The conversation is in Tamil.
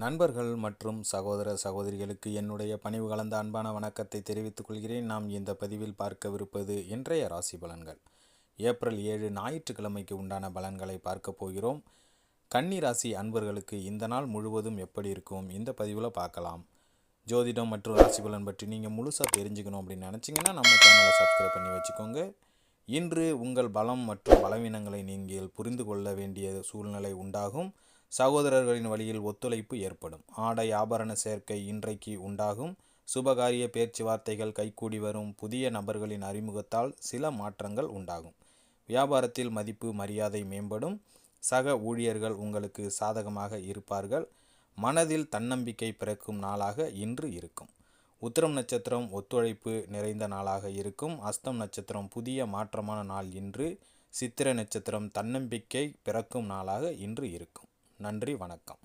நண்பர்கள் மற்றும் சகோதர சகோதரிகளுக்கு என்னுடைய பணிவு கலந்த அன்பான வணக்கத்தை தெரிவித்துக் கொள்கிறேன். நாம் இந்த பதிவில் பார்க்கவிருப்பது இன்றைய ராசி பலன்கள். ஏப்ரல் ஏழு ஞாயிற்றுக்கிழமைக்கு உண்டான பலன்களை பார்க்க போகிறோம். கன்னி ராசி அன்பர்களுக்கு இந்த நாள் முழுவதும் எப்படி இருக்கும்? இந்த பதிவில் பார்க்கலாம். ஜோதிடம் மற்றும் ராசி பலன் பற்றி நீங்கள் முழுசாக தெரிஞ்சுக்கணும் அப்படின்னு நினச்சிங்கன்னா நம்ம சேனலை சப்ஸ்கிரைப் பண்ணி வச்சுக்கோங்க. இன்று உங்கள் பலம் மற்றும் பலவீனங்களை நீங்கள் புரிந்து கொள்ள வேண்டிய சூழ்நிலை உண்டாகும். சகோதரர்களின் வழியில் ஒத்துழைப்பு ஏற்படும். ஆடை ஆபரண சேர்க்கை இன்றைக்கு உண்டாகும். சுபகாரிய பேச்சுவார்த்தைகள் கைகூடி வரும் புதிய நபர்களின் அறிமுகத்தால் சில மாற்றங்கள் உண்டாகும். வியாபாரத்தில் மதிப்பு மரியாதை மேம்படும். சக ஊழியர்கள் உங்களுக்கு சாதகமாக இருப்பார்கள். மனதில் தன்னம்பிக்கை பிறக்கும் நாளாக இன்று இருக்கும். உத்திரம் நட்சத்திரம் ஒத்துழைப்பு நிறைந்த நாளாக இருக்கும். அஸ்தம் நட்சத்திரம் புதிய மாற்றமான நாள் இன்று. சித்திர நட்சத்திரம் தன்னம்பிக்கை பிறக்கும் நாளாக இன்று இருக்கும். நன்றி வணக்கம்.